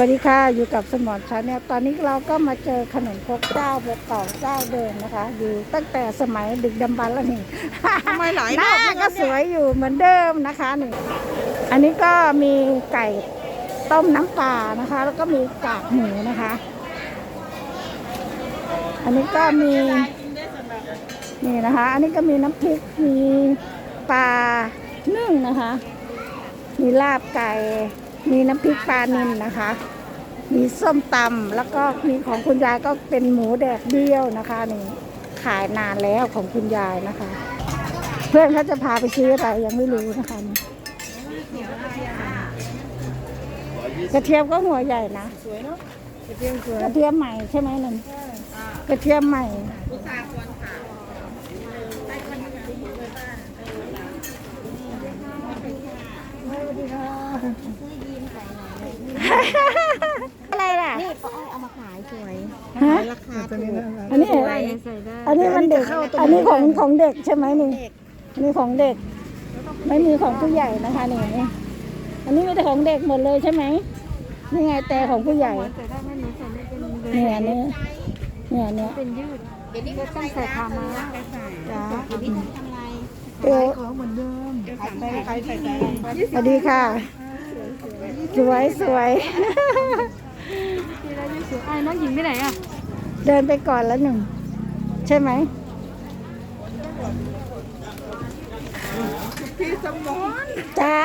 วัสดีค่ะ อยู่กับสมอนชาแนลตอนนี้เราก็มาเจอขนมครกเจ้าเบเก่าเจ้าเดิมนะคะ อยู่ตั้งแต่สมัยดึกดำบรรพ์แล้วนี่ทำไมหลายหรน้าอบก็สวยอยู่เหมือนเดิมนะคะนี่อันนี้ก็มีไก่ต้มน้ำปลานะคะ แล้วก็มีกากหมูนะคะ อันนี้ก็มีนี่นะคะ อันนี้ก็มีน้ำพริกมีปลานึ่งนะคะ มีลาบไก่ มีน้ำพริกปลานิลนะคะ มีส้มตำแล้วก็มีของคุณยายก็เป็นหมูแดดเดียวนะคะนี่ขายนานแล้วของคุณยายนะคะ เพื่อนเขาจะพาไปซื้ออะไรยังไม่รู้นะคะนี่กระเทียมก็หัวใหญ่นะสวยเนาะกระเทียมสวยกระเทียมใหม่ใช่ไหมนั่นกระเทียมใหม่อุตสาห์ควรค่ะ อะไรล่ะ นี่เขาเอาเอามาขายสวยฮะ ราคาตัวนี้นะอันนี้สวยใส่ได้อันนี้มันเด็ก อันนี้ของของเด็กใช่ไหมนี่อันนี้ของเด็ก ไม่มีของผู้ใหญ่นะคะนี่นี่อันนี้มีแต่ของเด็กหมดเลยใช่ไหมนี่ไงแต่ของผู้ใหญ่ ใส่ได้ไม่เหมือนใส่ไม่เป็นเลยเนี่ยอันนี้เนี่ยอันเนี้ยเป็นยืดเดี๋ยวนี้ก็ต้องใส่ขาม้าจ้าเดี๋ยวนี้ต้องทำอะไรเอวของเหมือนเดิมใส่ใครใส่ใจ สวัสดีค่ะ สวยสวย ทีละยืดสวยไอ้น้องหญิงไปไหนอะเดินไปก่อนแล้วหนึ่ง ใช่ไหม พี่สมอนจ้า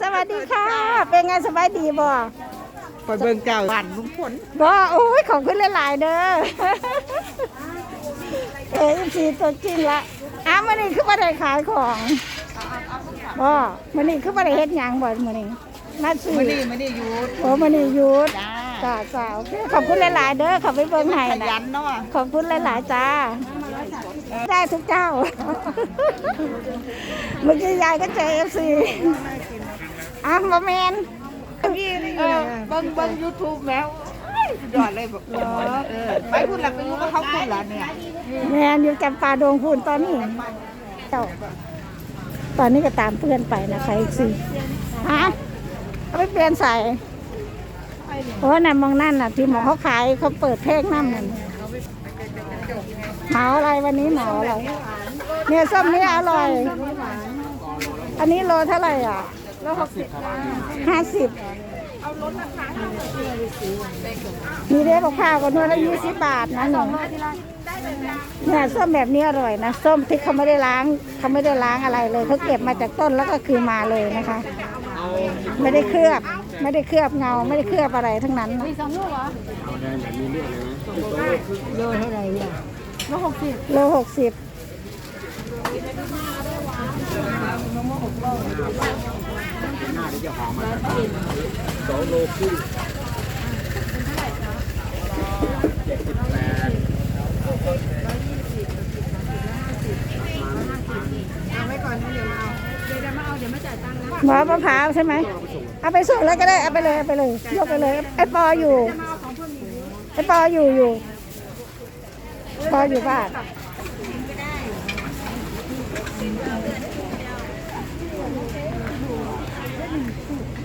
สวัสดีค่ะ เป็นไงสบายดีบ่คอยเบิ่งเจ้าบ้านลุงพลบ่โอ้ยของขึ้นหลายๆเด้อเอฟซีตัวจริงละอ้าวมันนี่คือมาได้ขายของบ่มันนี่คือมาได้เฮ็ดหยังบ่มันนี่ มาซื้อไม่ได้ไม่ได้หยุดโอ้มันนี่หยุดจ้าจ้าจ้าโอเคขอบคุณหลาย ๆ เด้อขอบไปเบิ่งให้ขนะยันเนาะขอบคุณหลาย ๆ จ้า ได้ทุกเจ้า เมื่อกี้ยายก็เจอเอฟซีอะมาแมนพี่นี่เออเบิ่งเบิ่งยูทูบแล้วสุดยอดเลยบอกเออไปพูดหลักไปอยู่กับเขาพูดหลัเนี่ยแมนอยู่จำปาดงพูนตอนนี้เจ้าตอนนี้ก็ตามเพื่อนไปนะคะเอฟซีฮะ เอาไปเปลี่ยนใส่เพราะว่าน่ะมองนั่นน่ะที่หมอเขาขายเขาเปิดเพลงน้ำนั่นเหมาอะไรวันนี้เหมาอะไรเนี่ยส้มนี่อร่อย อันนี้โลเท่าไหร่อะโลหกสิบห้าสิบมีเด้บอกข้าวกันด้วยละยี่สิบบาทนะหนูเนี่ยส้มแบบนี้อร่อยนะ ส้มที่เขาไม่ได้ล้างเขาไม่ได้ล้างอะไรเลยเขาเก็บมาจากต้นแล้วก็คือมาเลยนะคะ ไม่ได้เคลือบไม่ได้เคลือบเงาไม่ได้เคลือบอะไรทั้งนั้นนะมีสองลูกเหรอโลเท่าไหร่อ่ยโลหกสิบโลหกสิบหมอ หมะพร้าวใช่ไหมเอาไปส่งเลยก็ได้เอาไปเลยเอาไปเลยยกไปเลยไอ้ปออยู่ไอ้ปออยู่อยู่ปออยู่บ้าน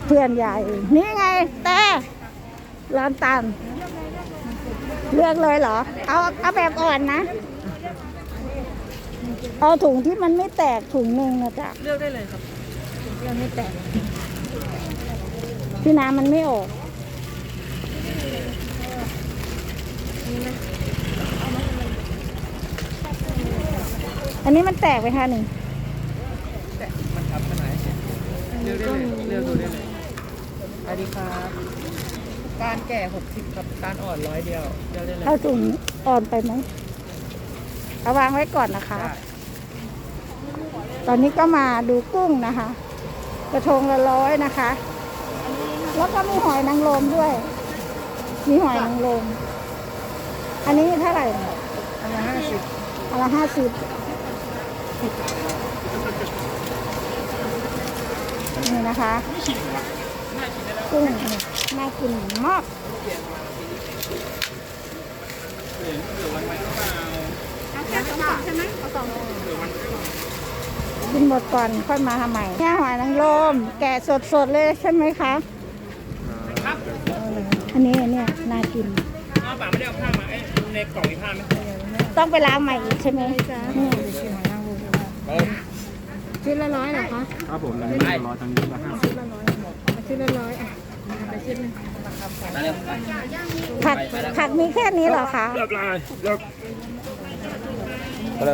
เพื่อนใหญ่นี่ไง แต่ร้านตันเลือกเลยเหรอ เอาเอาแบบอ่อนนะ เอาถุงที่มันไม่แตกถุงหนึ่งนะจ๊ะ เลือกได้เลยครับ เลือกไม่แตกที่น้ำมันไม่ออกอันนี้มันแตกไปค่ะหนึ่งเลือกได้เลยเลือกดูได้เลยสวัสดีครับการแก่60ครับการอ่อนร้อยเดียวเลือกได้เลยเอาถุงอ่อนไปไหมเอาวางไว้ก่อนนะคะได้ตอนนี้ก็มาดูกุ้งนะคะ กระทงละร้อยนะคะ แล้วก็มีหอยนางรมด้วย มีหอยนางรมอันนี้เท่าไหร่อันละห้าสิบอันละห้าสิบนี่นะคะกุ้งน่ากินมาก กินหมดก่อนค่อยมาทำใหม่เนี่ยหอยนางรมแกะสดๆเลยใช่ไหมคะอันนี้อันเนี่ยน่ากินอ้าวป่าไม่ได้เอาผ้ามาเอ้ยในกล่องมีผ้าไหมต้องไปล้างใหม่อีกใช่ไหมอืมชิ้นละร้อยเหรอคะครับผมอันนี้ร้อยทางนี้ละห้าสิบชิ้นละร้อยอะไปชิ้นหนึงผักผักมีแค่นี้เหรอคะเรียบร้อยเรี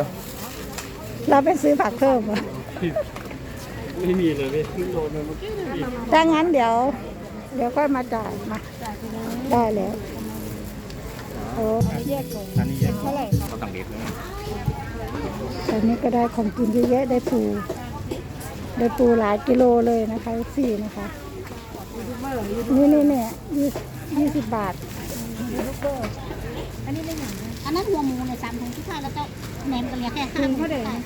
ยบ เร็วเราไปซื้อผักเพิ่มเหรอไม่มีเลยพี่เพิ่งโดนมาเมื่อกี้นี่ถ้างั้นเดี๋ยว เดี๋ยวก็มาจ่ายมาได้แล้วโอ้แยกก่อนอันนี้แยกเท่าไหร่คะเขาต่างเด็กเลยตอนนี้ก็ได้ของกินเยอะแยะได้ปูได้ปูหลายกิโลเลยนะคะสี่นะคะนี่นี่เนี่ยยี่ยี่สิบบาทอัน อันนั้นหัวหมูเนี่ยสามถุงที่ข้าวแล้วเจ้าแหนมกันเหลียแค่ห้าถุง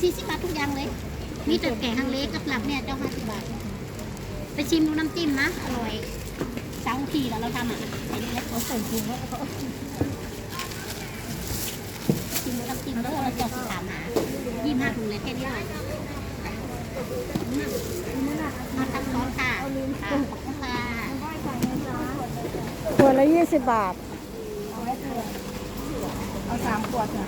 สี่สิบบาททุกอย่างเลย มีแต่แกงฮังเลกับหลับเนี่ยเจ้าห้าสิบบาท ไปชิมดูน้ำจิ้มนะอร่อยสามทีแล้วเราทำอะใส่เล็กๆเขาใส่ถุงแล้วเขาชิมดูน้ำจิ้มแล้วเราจะถามหายี่ห้าถุงเลยแค่นี้เลยมาทำซอสค่ะค่ะขอบคุณค่ะขวดละยี่สิบบาท เอาสามขวดค่ะ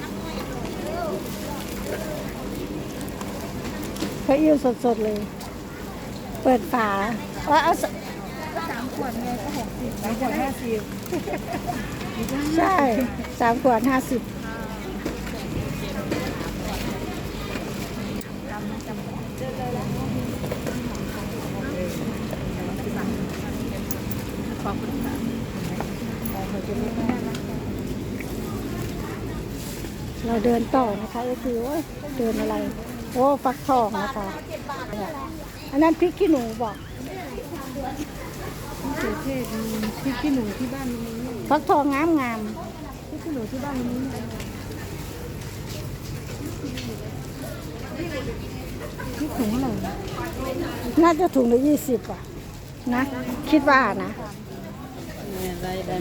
พระอิ่วสดๆเลย เปิดฝาว่าเอาสสามขวดไงก็หกสิบสามขวดห้าสิบใช่สามขวดห้าสิบ เราเดินต่อนะคะก็คือว่าเดินอะไร โอ้ฟักทองนะคะ อันนั้นพริกขี้หนูบอกเศษเทศพริกขี้หนูที่บ้านมีฟักทองงามงามพริกขี้หนูที่บ้านมีพริกถุงเท่าไหร่ๆน่าจะถุงละยี่สิบอะนะ คิดว่านะได้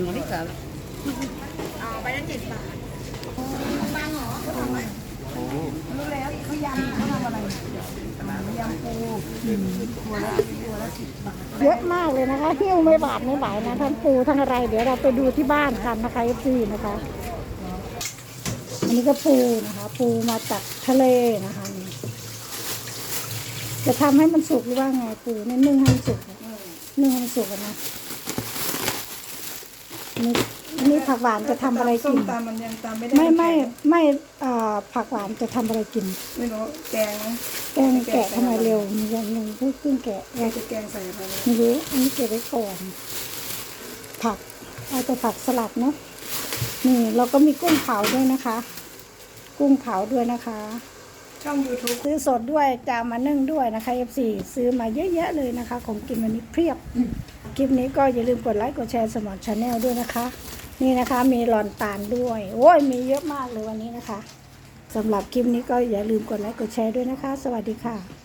ได้หมดที่สามเยอะมากเลยนะคะหิ้วไม่บาดไม่ไหวนะทั้งปูทั้งอะไร เดี๋ยวเราไปดูที่บ้านกันนะคะเอฟซีนะคะ อันนี้ก็ปูนะคะ ปูมาจากทะเลนะคะ จะทำให้มันสุกหรือว่าไงปูนี่นึ่งให้มันสุกนึ่งให้มันสุกนะนี่ นี่ผักหวานจะทำอะไรส้กิมนตำมันยังตำไม่ได้ไม่ไม่ไม่อ่าผักหวานจะทำอะไรกิน ไม่รู้แกงนะแกงแกะทำไมเร็วมีอย่างหนึ่งเพิ่งเพิ่งแกะแกงจะแกงใส่อะไรนะไม่รู้อันนี้เก็บไว้ก่อนผักเอาแต่ผักสลัดเนาะนี่เราก็มีกุ้งเผาด้วยนะคะ กุ้งเผาด้วยนะคะ ช่อง YouTube ซื้อสดด้วยจะเอามานึ่งด้วยนะคะ F4 ซื้อมาเยอะแยะเลยนะคะ ของกินวันนี้เพียบ คลิปนี้ก็อย่าลืมกดไลค์กดแชร์สมอนชาแนลด้วยนะคะ นี่นะคะมีหลอนตาลด้วย โอ้ยมีเยอะมากเลยวันนี้นะคะสำหรับคลิปนี้ก็อย่าลืมกดไลค์กดแชร์ด้วยนะคะ สวัสดีค่ะ